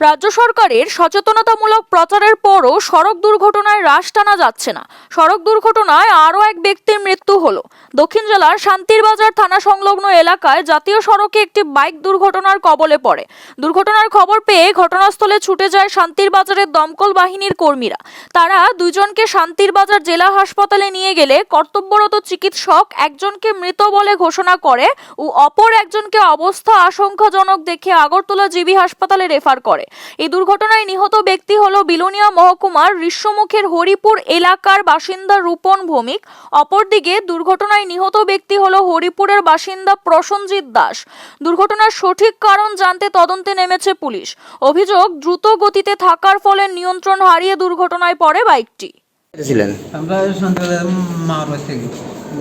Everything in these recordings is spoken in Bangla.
রাজ্য সরকারের সচেতনতামূলক প্রচারের পরও সড়ক দুর্ঘটনায় হ্রাস টানা যাচ্ছে না। সড়ক দুর্ঘটনায় আরও এক ব্যক্তির মৃত্যু হলো। দক্ষিণ জেলার শান্তিরবাজার থানা সংলগ্ন এলাকায় জাতীয় সড়কে একটি বাইক দুর্ঘটনার কবলে পড়ে। দুর্ঘটনার খবর পেয়ে ঘটনাস্থলে ছুটে যায় শান্তিরবাজারের দমকল বাহিনীর কর্মীরা। তারা দুজনকে শান্তিরবাজার জেলা হাসপাতালে নিয়ে গেলে কর্তব্যরত চিকিৎসক একজনকে মৃত বলে ঘোষণা করে ও অপর একজনকে অবস্থা আশঙ্কাজনক দেখে আগরতলা জিবি হাসপাতালে রেফার করে। এই দুর্ঘটনায় নিহত ব্যক্তি হলো বিলোনিয়া মহকুমার ঋষ্যমুখের হরিপুর এলাকার বাসিন্দা রূপন ভৌমিক। অপরদিকে দুর্ঘটনায় নিহত ব্যক্তি হলো হরিপুরের বাসিন্দা প্রসঞ্জিৎ দাস। দুর্ঘটনার সঠিক কারণ জানতে তদন্তে নেমেছে পুলিশ। অভিযোগ দ্রুত গতিতে থাকার ফলে নিয়ন্ত্রণ হারিয়ে দুর্ঘটনায় পড়ে বাইকটি। ছিলেন আমরা সন্ধ্যাবেলা মামার বাড়ি থেকে।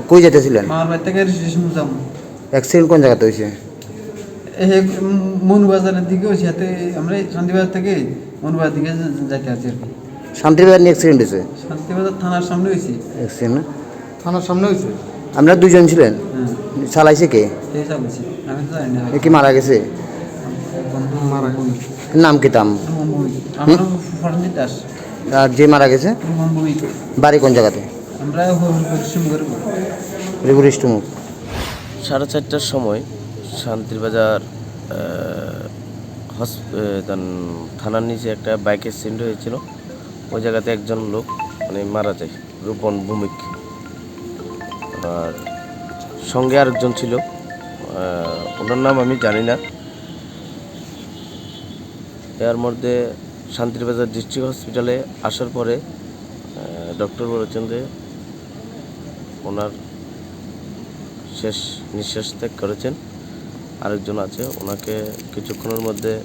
কই যেতেছিলেন? মামার বাড়ি থেকে মুজাম অ্যাক্সিডেন্ট কোন জায়গাতে হয়েছে? মনুবাজারের দিকে ওই সাথে আমরা এই শান্তিবাজার থেকে মনুবাজার দিকে যাইতে আছি আর কি। শান্তিবাজার নিয়ে অ্যাক্সিডেন্ট হয়েছে? শান্তিবাজার থানার সামনে হয়েছি। অ্যাক্সিডেন্ট না? থানার সামনে হয়েছে? আপনারা দুজন ছিলেন? হ্যাঁ। চালাইছে কে? এই চালাইছি? আমি তো জানি না। এ কি মারা গেছে? নাম কি তাম? আর যে মারা গেছে? বাড়ি কোন জায়গাতে? আমরা সাড়ে চারটার সময় শান্তিরবাজার আহ, হস- থানার নিচে একটা বাইক অ্যাক্সিডেন্ট হয়েছিল। ওই জায়গাতে একজন লোক মানে মারা যায় রূপন ভূমিক। আর সঙ্গে আরেকজন ছিল ওনার নাম আমি জানি না। এর মধ্যে শান্তিরবাজার ডিস্ট্রিক্ট হসপিটালে আসার পরে ডক্টর বলেছেন যে ওনার শেষ নিঃশ্বাস ত্যাগ করেছেন। আরেকজন আছে ওনাকে কিছুক্ষণের মধ্যে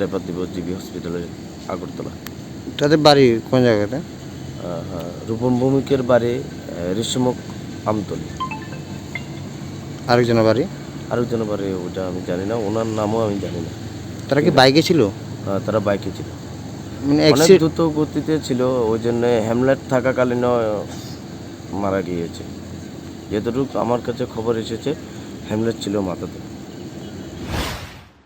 রেফার দিব জিবি হসপিটালে আগরতলা। তাদের বাড়ি কোন জায়গাতে? হ্যাঁ, রূপন ভৌমিকের বাড়ি ঋষিমুখ আমতলি। আরেকজনের বাড়ি? আরেকজনের বাড়ি ওটা আমি জানি না ওনার নামও আমি জানি না। তারা কি বাইকে ছিল? আহ, তারা বাইকে ছিল। মানে অনেক দ্রুত গতিতে ছিল ওই জন্য হ্যামলেট থাকাকালীন মারা গিয়েছে। যতটুকু আমার কাছে খবর এসেছে হ্যামলেট ছিল মাথাতে।